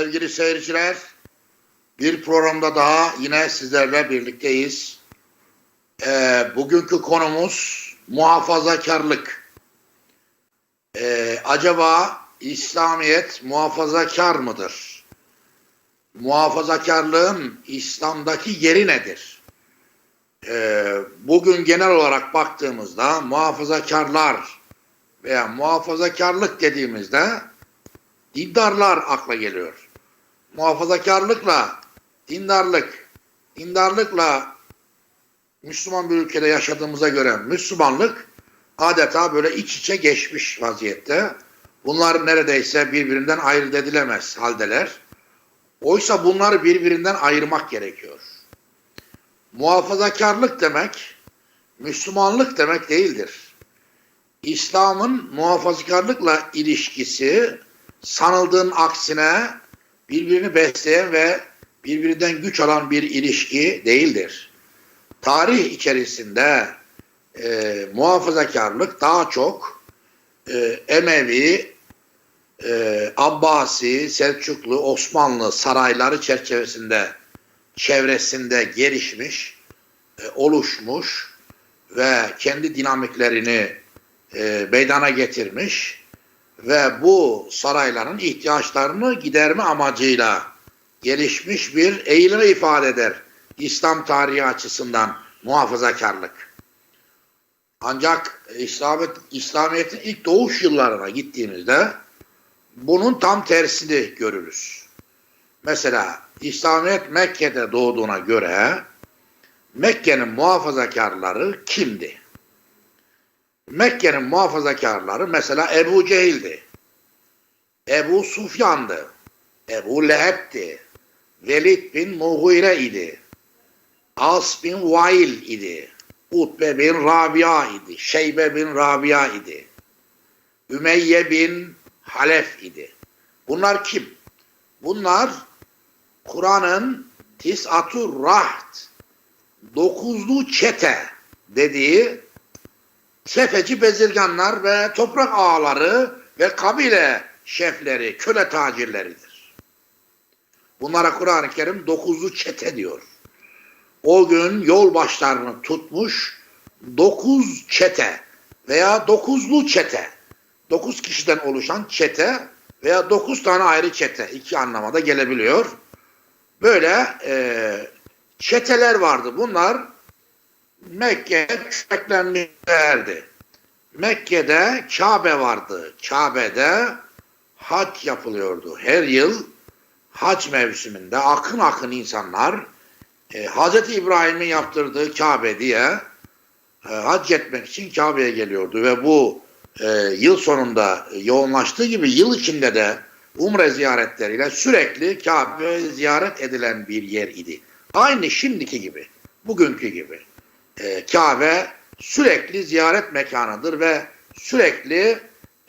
Sevgili seyirciler. Bir programda daha yine sizlerle birlikteyiz. Ee, bugünkü konumuz muhafazakarlık. Ee, acaba İslamiyet muhafazakar mıdır? Muhafazakarlığın İslam'daki yeri nedir? Ee, bugün genel olarak baktığımızda muhafazakarlar veya muhafazakarlık dediğimizde dindarlar akla geliyor. Muhafazakarlıkla dindarlık, dindarlıkla Müslüman bir ülkede yaşadığımıza göre Müslümanlık adeta böyle iç içe geçmiş vaziyette. Bunlar neredeyse birbirinden ayırt edilemez haldeler. Oysa bunları birbirinden ayırmak gerekiyor. Muhafazakarlık demek, Müslümanlık demek değildir. İslam'ın muhafazakarlıkla ilişkisi sanıldığın aksine birbirini besleyen ve birbirinden güç alan bir ilişki değildir. Tarih içerisinde e, muhafazakarlık daha çok e, Emevi, e, Abbasi, Selçuklu, Osmanlı sarayları çerçevesinde çevresinde gelişmiş, e, oluşmuş ve kendi dinamiklerini e, meydana getirmiş ve bu sarayların ihtiyaçlarını giderme amacıyla gelişmiş bir eğilimi ifade eder. İslam tarihi açısından muhafazakarlık. Ancak İslamiyet, İslamiyet'in ilk doğuş yıllarına gittiğimizde bunun tam tersini görürüz. Mesela İslamiyet Mekke'de doğduğuna göre Mekke'nin muhafazakarları kimdi? Mekke'nin muhafazakarları mesela Ebu Cehil'di. Ebu Sufyan'dı. Ebu Leheb'di. Velid bin Mughire idi. As bin Vail idi. Utbe bin Rabia idi. Şeybe bin Rabia idi. Ümeyye bin Halef idi. Bunlar kim? Bunlar Kur'an'ın Tis'atur Raht dokuzlu çete dediği sefeci bezirganlar ve toprak ağaları ve kabile şefleri, köle tacirleridir. Bunlara Kur'an-ı Kerim dokuzlu çete diyor. O gün yol başlarını tutmuş dokuz çete veya dokuzlu çete. Dokuz kişiden oluşan çete veya dokuz tane ayrı çete. iki anlamada gelebiliyor. Böyle e, çeteler vardı. Bunlar Mekke'ye köklenmişlerdi. Mekke'de Kabe vardı. Kabe'de hac yapılıyordu. Her yıl hac mevsiminde akın akın insanlar e, Hz. İbrahim'in yaptırdığı Kabe diye e, hac etmek için Kabe'ye geliyordu ve bu e, yıl sonunda yoğunlaştığı gibi yıl içinde de umre ziyaretleriyle sürekli Kabe ziyaret edilen bir yer idi. Aynı şimdiki gibi, bugünkü gibi. E, Kabe sürekli ziyaret mekanıdır ve sürekli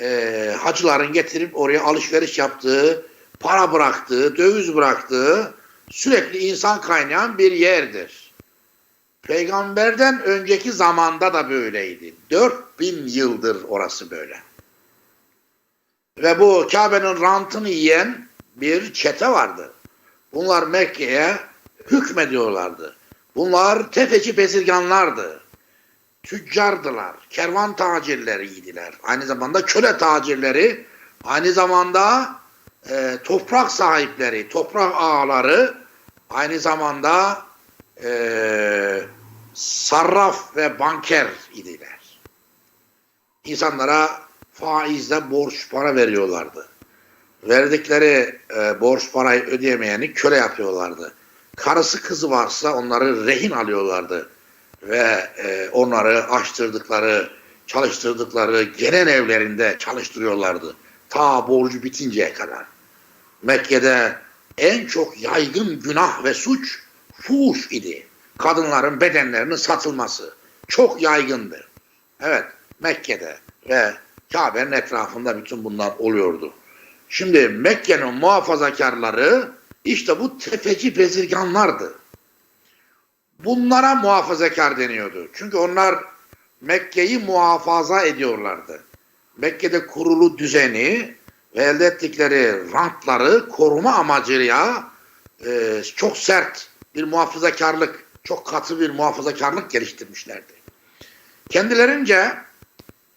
e, hacıların getirip oraya alışveriş yaptığı, para bıraktığı, döviz bıraktığı sürekli insan kaynayan bir yerdir. Peygamberden önceki zamanda da böyleydi. 4000 yıldır orası böyle. Ve bu Kabe'nin rantını yiyen bir çete vardı. Bunlar Mekke'ye hükmediyorlardı. Bunlar tefeci bezirganlardı. Tüccardılar, kervan tacirleriydiler. Aynı zamanda köle tacirleri, aynı zamanda e, toprak sahipleri, toprak ağaları, aynı zamanda e, sarraf ve banker idiler. İnsanlara faizle borç para veriyorlardı. Verdikleri e, borç parayı ödeyemeyeni köle yapıyorlardı. Karısı kızı varsa onları rehin alıyorlardı ve e, onları açtırdıkları, çalıştırdıkları genel evlerinde çalıştırıyorlardı. Ta borcu bitinceye kadar. Mekke'de en çok yaygın günah ve suç fuş idi. Kadınların bedenlerinin satılması çok yaygındı. Evet, Mekke'de ve Kabe'nin etrafında bütün bunlar oluyordu. Şimdi Mekke'nin muhafazakarları işte bu tefeci bezirganlardı. Bunlara muhafazakar deniyordu. Çünkü onlar Mekke'yi muhafaza ediyorlardı. Mekke'de kurulu düzeni ve elde ettikleri rantları koruma amacıyla e, çok sert bir muhafazakarlık, çok katı bir muhafazakarlık geliştirmişlerdi. Kendilerince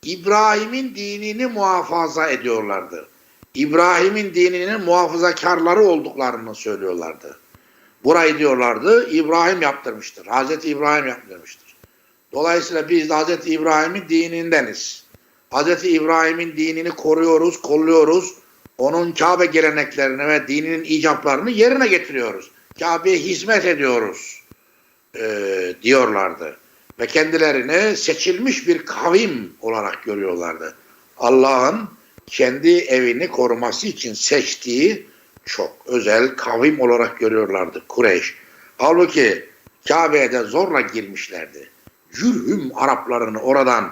İbrahim'in dinini muhafaza ediyorlardı. İbrahim'in dininin muhafazakarları olduklarını söylüyorlardı. Burayı diyorlardı İbrahim yaptırmıştır. Hazreti İbrahim yaptırmıştır. Dolayısıyla biz de Hazreti İbrahim'in dinindeniz. Hazreti İbrahim'in dinini koruyoruz, kolluyoruz. Onun Kabe geleneklerini ve dininin icaplarını yerine getiriyoruz. Kabe'ye hizmet ediyoruz e, diyorlardı. Ve kendilerini seçilmiş bir kavim olarak görüyorlardı. Allah'ın kendi evini koruması için seçtiği çok özel kavim olarak görüyorlardı Kureyş. Halbuki Kabe'ye de zorla girmişlerdi. Cürhüm Araplarını oradan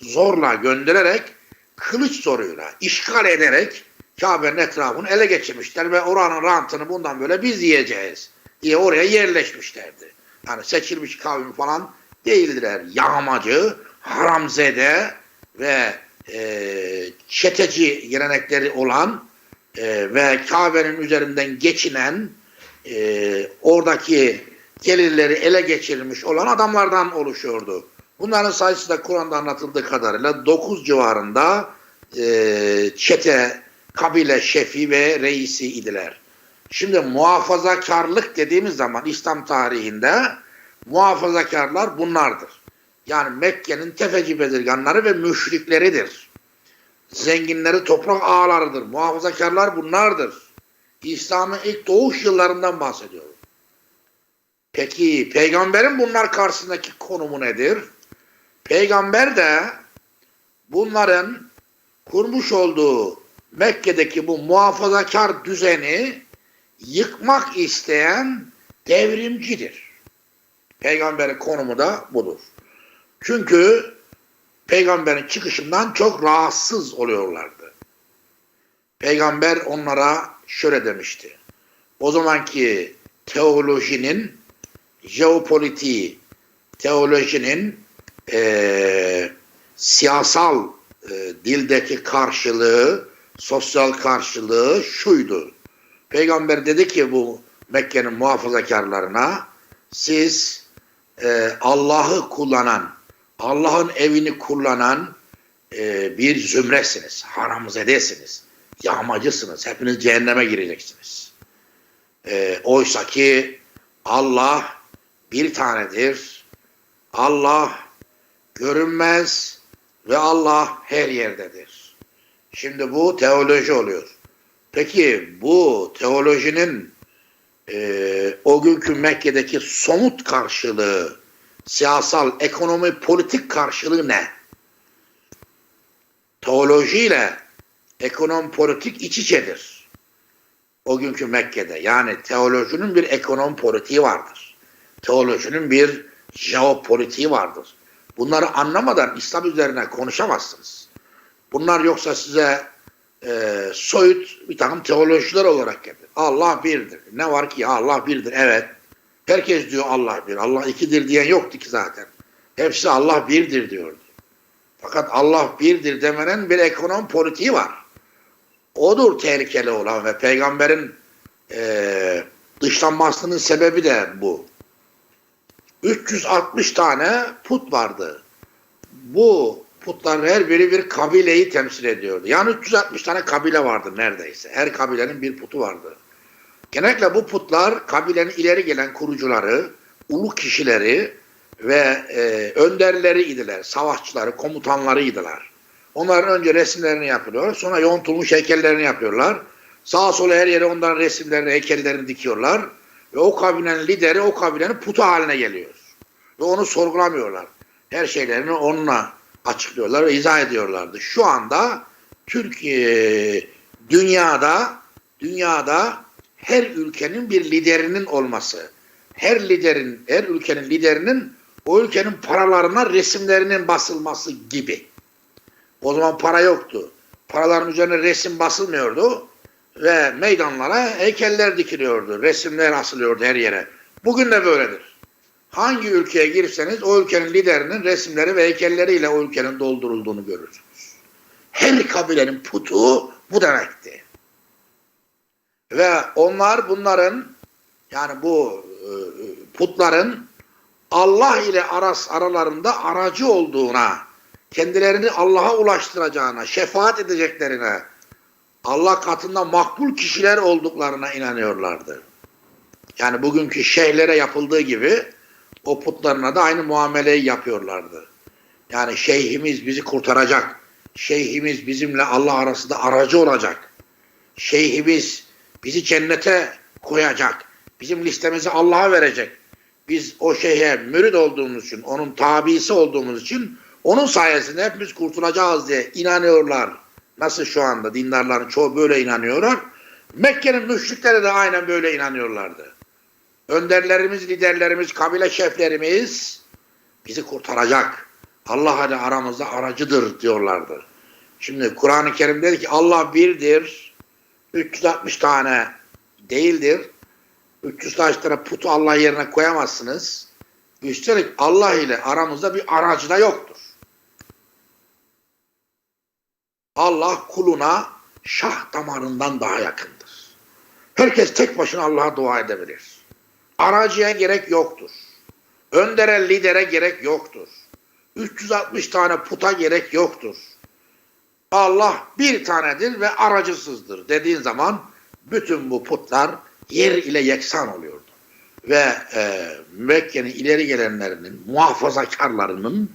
zorla göndererek kılıç zoruyla işgal ederek Kabe'nin etrafını ele geçirmişler ve oranın rantını bundan böyle biz yiyeceğiz diye oraya yerleşmişlerdi. Yani seçilmiş kavim falan değildiler. Yağmacı, haramzede ve e, çeteci gelenekleri olan e, ve Kabe'nin üzerinden geçinen e, oradaki gelirleri ele geçirmiş olan adamlardan oluşuyordu. Bunların sayısı da Kur'an'da anlatıldığı kadarıyla 9 civarında e, çete, kabile şefi ve reisi idiler. Şimdi muhafazakarlık dediğimiz zaman İslam tarihinde muhafazakarlar bunlardır. Yani Mekke'nin tefeci bezirganları ve müşrikleridir. Zenginleri toprak ağlarıdır. Muhafazakarlar bunlardır. İslam'ın ilk doğuş yıllarından bahsediyorum. Peki peygamberin bunlar karşısındaki konumu nedir? Peygamber de bunların kurmuş olduğu Mekke'deki bu muhafazakar düzeni yıkmak isteyen devrimcidir. Peygamberin konumu da budur. Çünkü peygamberin çıkışından çok rahatsız oluyorlardı. Peygamber onlara şöyle demişti. O zamanki teolojinin, jeopolitiği, teolojinin e, siyasal e, dildeki karşılığı, sosyal karşılığı şuydu. Peygamber dedi ki bu Mekke'nin muhafazakarlarına siz e, Allah'ı kullanan, Allah'ın evini kullanan e, bir zümresiniz, haramzedesiniz, yağmacısınız, hepiniz cehenneme gireceksiniz. E, oysa ki Allah bir tanedir, Allah görünmez ve Allah her yerdedir. Şimdi bu teoloji oluyor. Peki bu teolojinin e, o günkü Mekke'deki somut karşılığı, siyasal, ekonomi, politik karşılığı ne? Teolojiyle ekonomi, politik iç içedir. O günkü Mekke'de. Yani teolojinin bir ekonomi politiği vardır. Teolojinin bir jeopolitiği vardır. Bunları anlamadan İslam üzerine konuşamazsınız. Bunlar yoksa size e, soyut bir takım teolojiler olarak gelir. Allah birdir. Ne var ki Allah birdir. Evet. Herkes diyor Allah bir. Allah ikidir diyen yoktu ki zaten. Hepsi Allah birdir diyordu. Fakat Allah birdir demenin bir ekonomi politiği var. Odur tehlikeli olan ve peygamberin e, dışlanmasının sebebi de bu. 360 tane put vardı. Bu putların her biri bir kabileyi temsil ediyordu. Yani 360 tane kabile vardı neredeyse. Her kabilenin bir putu vardı. Genellikle bu putlar kabilenin ileri gelen kurucuları, ulu kişileri ve e, önderleri. Savaşçıları, komutanları idiler. Onların önce resimlerini yapıyorlar. Sonra yontulmuş heykellerini yapıyorlar. Sağa sola her yere onların resimlerini, heykellerini dikiyorlar. Ve o kabilenin lideri o kabilenin putu haline geliyor. Ve onu sorgulamıyorlar. Her şeylerini onunla açıklıyorlar ve izah ediyorlardı. Şu anda Türkiye dünyada dünyada her ülkenin bir liderinin olması, her liderin, her ülkenin liderinin o ülkenin paralarına resimlerinin basılması gibi. O zaman para yoktu. Paraların üzerine resim basılmıyordu ve meydanlara heykeller dikiliyordu. Resimler asılıyordu her yere. Bugün de böyledir. Hangi ülkeye girseniz o ülkenin liderinin resimleri ve heykelleriyle o ülkenin doldurulduğunu görürsünüz. Her kabilenin putu bu demekti. Ve onlar bunların yani bu e, putların Allah ile aras aralarında aracı olduğuna, kendilerini Allah'a ulaştıracağına, şefaat edeceklerine, Allah katında makbul kişiler olduklarına inanıyorlardı. Yani bugünkü şeyhlere yapıldığı gibi o putlarına da aynı muameleyi yapıyorlardı. Yani şeyhimiz bizi kurtaracak. Şeyhimiz bizimle Allah arasında aracı olacak. Şeyhimiz bizi cennete koyacak. Bizim listemizi Allah'a verecek. Biz o şeyhe mürid olduğumuz için, onun tabisi olduğumuz için onun sayesinde hepimiz kurtulacağız diye inanıyorlar. Nasıl şu anda dindarların çoğu böyle inanıyorlar. Mekke'nin müşrikleri de aynen böyle inanıyorlardı. Önderlerimiz, liderlerimiz, kabile şeflerimiz bizi kurtaracak. Allah ile aramızda aracıdır diyorlardı. Şimdi Kur'an-ı Kerim dedi ki Allah birdir, 360 tane değildir. 360 tane putu Allah yerine koyamazsınız. Üstelik Allah ile aramızda bir aracı da yoktur. Allah kuluna şah damarından daha yakındır. Herkes tek başına Allah'a dua edebilir. Aracıya gerek yoktur. Öndere, lidere gerek yoktur. 360 tane puta gerek yoktur. Allah bir tanedir ve aracısızdır dediğin zaman bütün bu putlar yer ile yeksan oluyordu. Ve e, Mekke'nin ileri gelenlerinin, muhafazakarlarının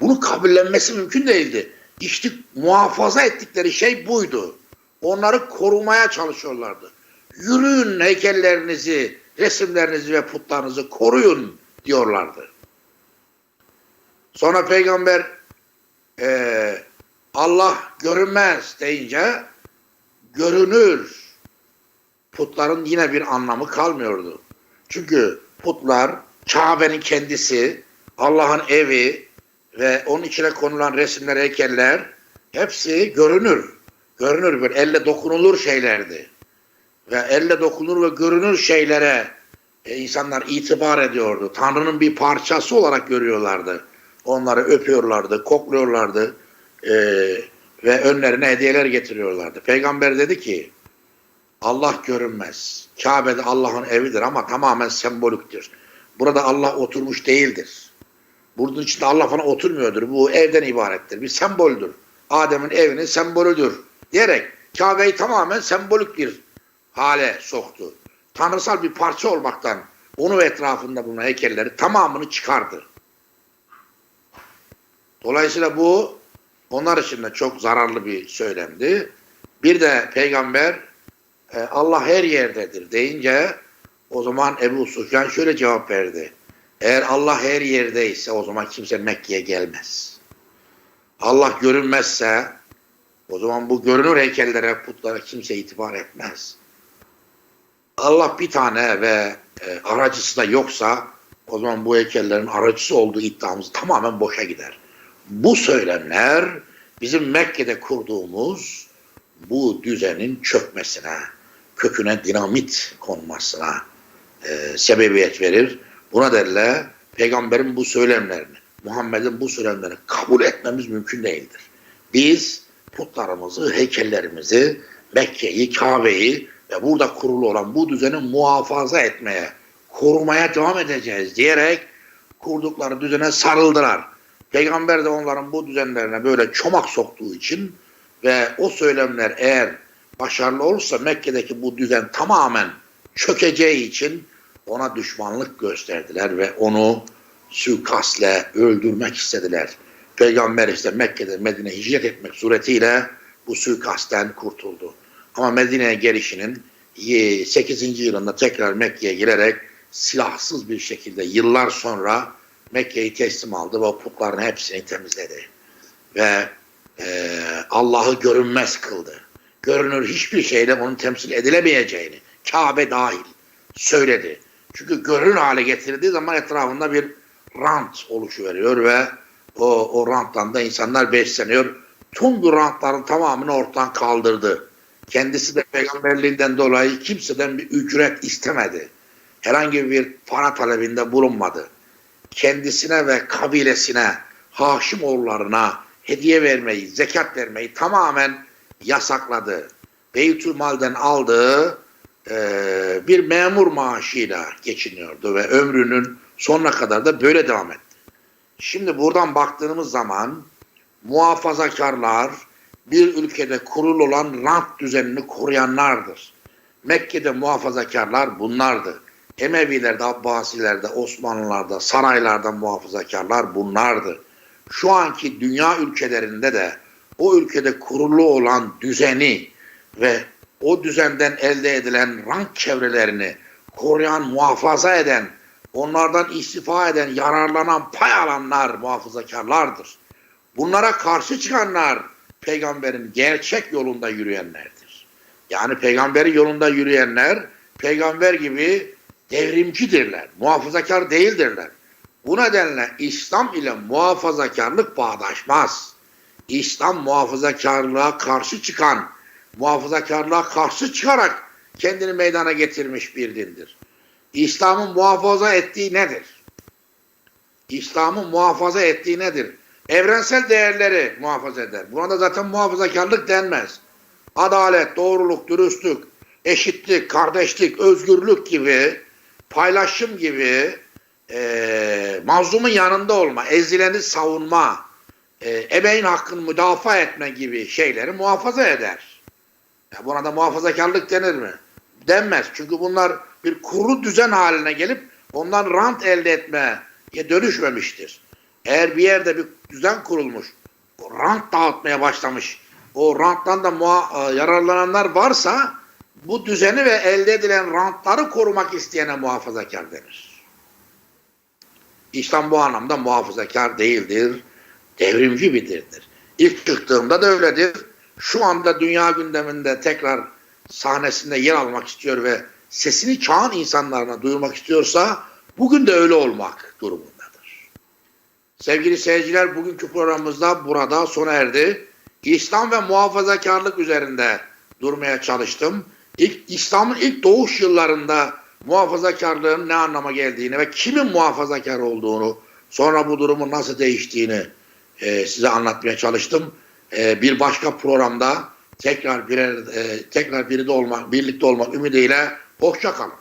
bunu kabullenmesi mümkün değildi. İşte muhafaza ettikleri şey buydu. Onları korumaya çalışıyorlardı. Yürüyün heykellerinizi, resimlerinizi ve putlarınızı koruyun diyorlardı. Sonra peygamber e, Allah görünmez deyince görünür. Putların yine bir anlamı kalmıyordu. Çünkü putlar Kabe'nin kendisi, Allah'ın evi ve onun içine konulan resimler, heykeller hepsi görünür. Görünür bir elle dokunulur şeylerdi. Ve elle dokunur ve görünür şeylere e, insanlar itibar ediyordu. Tanrı'nın bir parçası olarak görüyorlardı. Onları öpüyorlardı, kokluyorlardı e, ve önlerine hediyeler getiriyorlardı. Peygamber dedi ki Allah görünmez. Kabe'de Allah'ın evidir ama tamamen semboliktir. Burada Allah oturmuş değildir. Bunun içinde Allah falan oturmuyordur. Bu evden ibarettir. Bir semboldür. Adem'in evinin sembolüdür. Diyerek Kabe'yi tamamen sembolik bir hale soktu. Tanrısal bir parça olmaktan onu ve etrafında bulunan heykelleri tamamını çıkardı. Dolayısıyla bu onlar için de çok zararlı bir söylemdi. Bir de peygamber e, Allah her yerdedir deyince o zaman Ebu Sufyan şöyle cevap verdi. Eğer Allah her yerdeyse o zaman kimse Mekke'ye gelmez. Allah görünmezse o zaman bu görünür heykellere, putlara kimse itibar etmez. Allah bir tane ve e, aracısı da yoksa o zaman bu heykellerin aracısı olduğu iddiamız tamamen boşa gider. Bu söylemler bizim Mekke'de kurduğumuz bu düzenin çökmesine, köküne dinamit konmasına e, sebebiyet verir. Buna derler peygamberin bu söylemlerini, Muhammed'in bu söylemlerini kabul etmemiz mümkün değildir. Biz putlarımızı, heykellerimizi, Mekke'yi, Kabe'yi ve burada kurulu olan bu düzeni muhafaza etmeye, korumaya devam edeceğiz diyerek kurdukları düzene sarıldılar. Peygamber de onların bu düzenlerine böyle çomak soktuğu için ve o söylemler eğer başarılı olursa Mekke'deki bu düzen tamamen çökeceği için ona düşmanlık gösterdiler ve onu suikastle öldürmek istediler. Peygamber işte Mekke'de Medine hicret etmek suretiyle bu suikastten kurtuldu. Ama Medine'ye gelişinin 8. yılında tekrar Mekke'ye girerek silahsız bir şekilde yıllar sonra Mekke'yi teslim aldı ve putların hepsini temizledi. Ve e, Allah'ı görünmez kıldı. Görünür hiçbir şeyle onun temsil edilemeyeceğini, Kabe dahil söyledi. Çünkü görünür hale getirdiği zaman etrafında bir rant oluşuveriyor ve o, o ranttan da insanlar besleniyor. Tüm bu rantların tamamını ortadan kaldırdı. Kendisi de peygamberliğinden dolayı kimseden bir ücret istemedi. Herhangi bir para talebinde bulunmadı. Kendisine ve kabilesine, Haşimoğullarına hediye vermeyi, zekat vermeyi tamamen yasakladı. Beytülmal'den aldığı e, bir memur maaşıyla geçiniyordu ve ömrünün sonuna kadar da böyle devam etti. Şimdi buradan baktığımız zaman muhafazakarlar bir ülkede kurul olan rant düzenini koruyanlardır. Mekke'de muhafazakarlar bunlardı. Emevilerde, Abbasilerde, Osmanlılarda, saraylarda muhafazakarlar bunlardı. Şu anki dünya ülkelerinde de o ülkede kurulu olan düzeni ve o düzenden elde edilen rank çevrelerini koruyan, muhafaza eden, onlardan istifa eden, yararlanan, pay alanlar muhafazakarlardır. Bunlara karşı çıkanlar peygamberin gerçek yolunda yürüyenlerdir. Yani peygamberin yolunda yürüyenler peygamber gibi devrimcidirler, muhafazakar değildirler. Bu nedenle İslam ile muhafazakarlık bağdaşmaz. İslam muhafazakarlığa karşı çıkan, muhafazakarlığa karşı çıkarak kendini meydana getirmiş bir dindir. İslam'ın muhafaza ettiği nedir? İslam'ın muhafaza ettiği nedir? Evrensel değerleri muhafaza eder. Buna da zaten muhafazakarlık denmez. Adalet, doğruluk, dürüstlük, eşitlik, kardeşlik, özgürlük gibi, paylaşım gibi e, mazlumun yanında olma, ezileni savunma, e, ebeğin hakkını müdafaa etme gibi şeyleri muhafaza eder. Ya buna da muhafazakarlık denir mi? Denmez. Çünkü bunlar bir kurulu düzen haline gelip ondan rant elde etmeye dönüşmemiştir. Eğer bir yerde bir düzen kurulmuş, rant dağıtmaya başlamış, o ranttan da muha- yararlananlar varsa bu düzeni ve elde edilen rantları korumak isteyene muhafazakar denir. İslam bu anlamda muhafazakar değildir, devrimci bir dindir. İlk çıktığında da öyledir. Şu anda dünya gündeminde tekrar sahnesinde yer almak istiyor ve sesini çağın insanlarına duyurmak istiyorsa bugün de öyle olmak durumundadır. Sevgili seyirciler bugünkü programımızda burada sona erdi. İslam ve muhafazakarlık üzerinde durmaya çalıştım. İlk, İslam'ın ilk doğuş yıllarında muhafazakarlığın ne anlama geldiğini ve kimin muhafazakar olduğunu, sonra bu durumun nasıl değiştiğini e, size anlatmaya çalıştım. E, bir başka programda tekrar birer, e, tekrar birlikte olmak, birlikte olmak ümidiyle hoşça kalın.